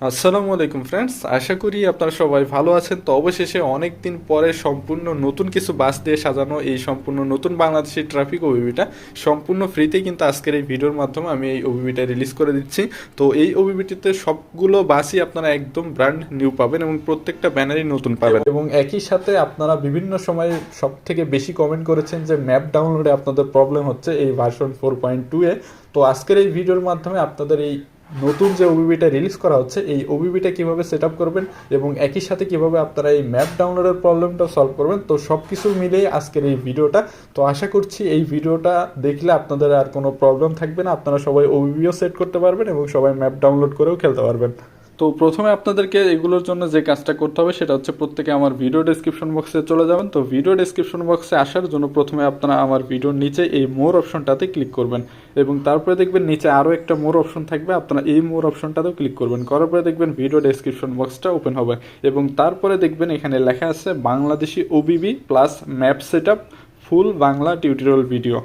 আসসালামু আলাইকুম ফ্রেন্ডস আশা করি আপনারা সবাই ভালো আছেন। তো অবশেষে অনেক দিন পরে সম্পূর্ণ নতুন কিছু বাস দিয়ে সাজানো এই সম্পূর্ণ নতুন বাংলাদেশি ট্রাফিক ওবিবিটা সম্পূর্ণ ফ্রিতে কিন্তু আজকের এই ভিডিওর মাধ্যমে আমি এই ওবিবিটা রিলিজ করে দিচ্ছি। তো এই ওবিবিটিতে সবগুলো বাসই আপনারা একদম ব্র্যান্ড নিউ পাবেন এবং প্রত্যেকটা ব্যানারই নতুন পাবেন। এবং একই সাথে আপনারা বিভিন্ন সময় সব থেকে বেশি কমেন্ট করেছেন যে ম্যাপ ডাউনলোডে আপনাদের প্রবলেম হচ্ছে এই ভার্সন ফোর পয়েন্ট টু এ তো আজকের এই ভিডিওর মাধ্যমে আপনাদের এই নতুন যে ওবিবিটা রিলিজ করা হচ্ছে, এই ওবিবিটা কীভাবে সেট আপ করবেন এবং একই সাথে কীভাবে আপনারা এই ম্যাপ ডাউনলোডের প্রবলেমটা সলভ করবেন, তো সব কিছু মিলেই আজকের এই ভিডিওটা। তো আশা করছি এই ভিডিওটা দেখলে আপনাদের আর কোনো প্রবলেম থাকবে না। আপনারা সবাই ওবিবিও সেট করতে পারবেন এবং সবাই ম্যাপ ডাউনলোড করেও খেলতে পারবেন। তো প্রথমে আপনাদেরকে এগুলোর জন্য যে কাজটা করতে হবে সেটা হচ্ছে প্রত্যেকে আমার ভিডিও ডেসক্রিপশন বক্সে চলে যাবেন। তো ভিডিও ডেসক্রিপশন বক্সে আসার জন্য প্রথমে আপনারা আমার ভিডিওর নিচে এই মোর অপশনটাতে ক্লিক করবেন এবং তারপরে দেখবেন নিচে আরও একটা মোর অপশন থাকবে, আপনারা এই মোর অপশনটাতেও ক্লিক করবেন। করার পরে দেখবেন ভিডিও ডেসক্রিপশন বক্সটা ওপেন হবে এবং তারপরে দেখবেন এখানে লেখা আছে Bangladeshi OBB plus map set full Bangla tutorial video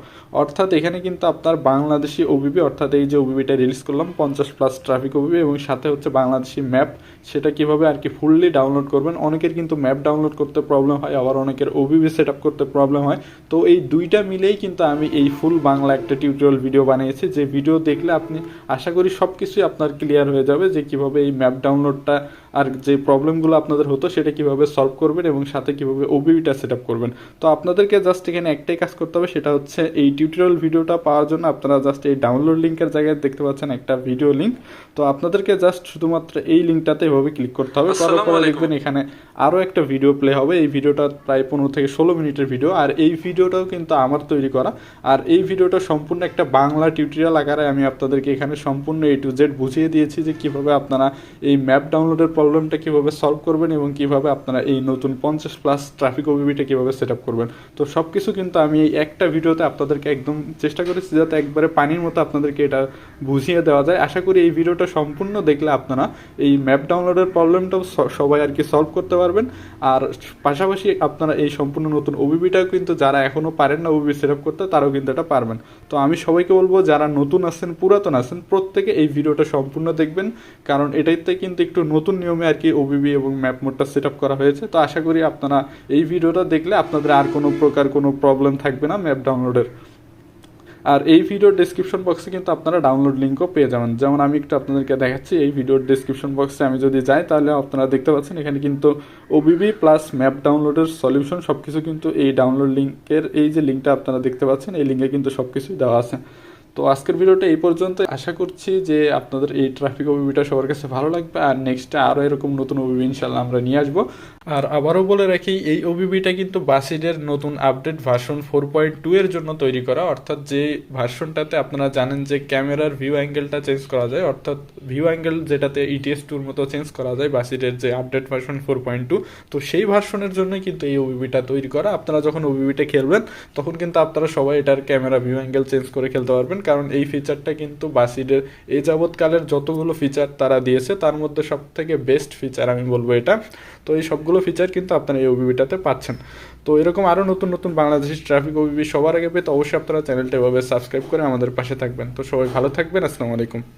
অর্থাৎ এখানে কিন্তু আপনার বাংলাদেশি ওবিবি অর্থাৎ এই যে ওবিবিটা রিলিজ করলাম, পঞ্চাশ প্লাস ট্রাফিক ওবিবি এবং সাথে হচ্ছে বাংলাদেশি ম্যাপ সেটা কীভাবে আর কি ফুললি ডাউনলোড করবেন? অনেকের কিন্তু ম্যাপ ডাউনলোড করতে প্রবলেম হয়, আবার অনেকের ওবিবি সেট আপ করতে প্রবলেম হয়। তো এই দুইটা মিলেই কিন্তু আমি এই ফুল বাংলা একটা টিউটোরিয়াল ভিডিও বানিয়েছি। যে ভিডিও দেখলে আপনি, আশা করি সব কিছুই আপনার ক্লিয়ার হয়ে যাবে যে কীভাবে এই ম্যাপ ডাউনলোডটা আর যে প্রবলেমগুলো আপনাদের হতো সেটা কীভাবে সলভ করবেন এবং সাথে কীভাবে ওবিবিটা সেট আপ করবেন। তো আপনাদেরকে জাস্ট এখানে একটাই কাজ করতে হবে সেটা হচ্ছে এই টিউটোরিয়াল ভিডিওটা পাওয়ার জন্য আপনারা জাস্ট এই ডাউনলোড লিঙ্কের জায়গায় দেখতে পাচ্ছেন একটা ভিডিও লিঙ্ক তো আপনাদেরকে জাস্ট শুধুমাত্র এই লিঙ্কটাতে এভাবে ক্লিক করতে হবে। করার পরে দেখবেন এখানে আরও একটা ভিডিও প্লে হবে। এই ভিডিওটা প্রায় পনেরো থেকে ষোলো মিনিটের ভিডিও আর এই ভিডিওটাও কিন্তু আমার তৈরি করা। আর এই ভিডিওটা সম্পূর্ণ একটা বাংলা টিউটোরিয়াল আকারে আমি আপনাদেরকে এখানে সম্পূর্ণ এ টু জেড বুঝিয়ে দিয়েছি যে কীভাবে আপনারা এই ম্যাপ ডাউনলোডের প্রবলেমটা কীভাবে সলভ করবেন এবং কীভাবে আপনারা এই নতুন পঞ্চাশ প্লাস ট্রাফিক ওবিবিটা কীভাবে সেট আপ করবেন? তো সব কিছু কিন্তু আমি এই একটা ভিডিওতে আপনাদেরকে একদম চেষ্টা করেছি যাতে একবারে পানির মতো আপনাদেরকে এটা বুঝিয়ে দেওয়া যায়। আশা করি এই ভিডিওটা সম্পূর্ণ দেখলে আপনারা এই ম্যাপ ডাউনলোডের প্রবলেমটাও সবাই আর কি সলভ করতে পারবেন। আর পাশাপাশি আপনারা এই সম্পূর্ণ নতুন ওবিবিটাও কিন্তু যারা এখনও পারেন না ওবিবি সেট আপ করতে, তারাও কিন্তু এটা পারবেন। তো আমি সবাইকে বলব, যারা নতুন আছেন, পুরাতন আছেন, প্রত্যেকে এই ভিডিওটা সম্পূর্ণ দেখবেন। কারণ এটাইতে কিন্তু একটু নতুন নিয়মে আর কি ওবিবি এবং ম্যাপ মোডটা সেট আপ করা হয়েছে। তো আশা করি আপনারা এই ভিডিওটা দেখলে আপনাদের আর কোনো প্রকার কোনো প্রবলেম থাকবে না ম্যাপ ডাউনলোডের আর এই ভিডিওর ডিসক্রিপশন বক্সে কিন্তু আপনারা ডাউনলোড লিঙ্কও পেয়ে যাবেন। যেমন আমি একটু আপনাদেরকে দেখাচ্ছি, এই ভিডিওর ডিসক্রিপশন বক্সে আমি যদি যাই, তাহলে আপনারা দেখতে পাচ্ছেন এখানে কিন্তু ওবিবি প্লাস ম্যাপ ডাউনলোডের সলিউশন সব কিছু কিন্তু এই ডাউনলোড লিঙ্কের এই যে লিঙ্কটা আপনারা দেখতে পাচ্ছেন, এই লিঙ্কে কিন্তু সব কিছুই দেওয়া আছে। তো আজকের ভিডিওটা এই পর্যন্ত আশা করছি যে আপনাদের এই ট্রাফিক ওবিবিটা সবার কাছে ভালো লাগবে। আর নেক্সটে আরও এরকম নতুন ওবিবি ইনশাল্লাহ আমরা নিয়ে আসব। আর আবারও বলে রাখি, এই ওবিবিটা কিন্তু বাসিডের নতুন update version four point two এর জন্য তৈরি করা। অর্থাৎ যে ভার্সনটাতে আপনারা জানেন যে ক্যামেরার ভিউ অ্যাঙ্গেলটা চেঞ্জ করা যায়, অর্থাৎ ভিউ অ্যাঙ্গেল যেটাতে ইটিএস টুর মতো চেঞ্জ করা যায় বাসিডের যে update version four point two তো সেই ভার্সনের জন্যই কিন্তু এই ওবিবিটা তৈরি করা। আপনারা যখন ওবিবিটা খেলবেন, তখন কিন্তু আপনারা সবাই এটার ক্যামেরা ভিউ অ্যাঙ্গেল চেঞ্জ করে খেলতে পারবেন। কারণ এই ফিচারটা কিন্তু বাসিডের এই যাবৎকালের যতগুলো ফিচার তারা দিয়েছে, তার মধ্যে সব থেকে বেস্ট ফিচার আমি বলব এটা। তো এই সবগুলো ফিচার কিন্তু আপনারা এই ওবিবিটাতে পাচ্ছেন। তো এরকম আরও নতুন নতুন বাংলাদেশি ট্রাফিক ওবিবি সবার আগে পেতে অবশ্যই আপনারা চ্যানেলটা এভাবে সাবস্ক্রাইব করে আমাদের পাশে থাকবেন। তো সবাই ভালো থাকবেন, আসসালামু আলাইকুম।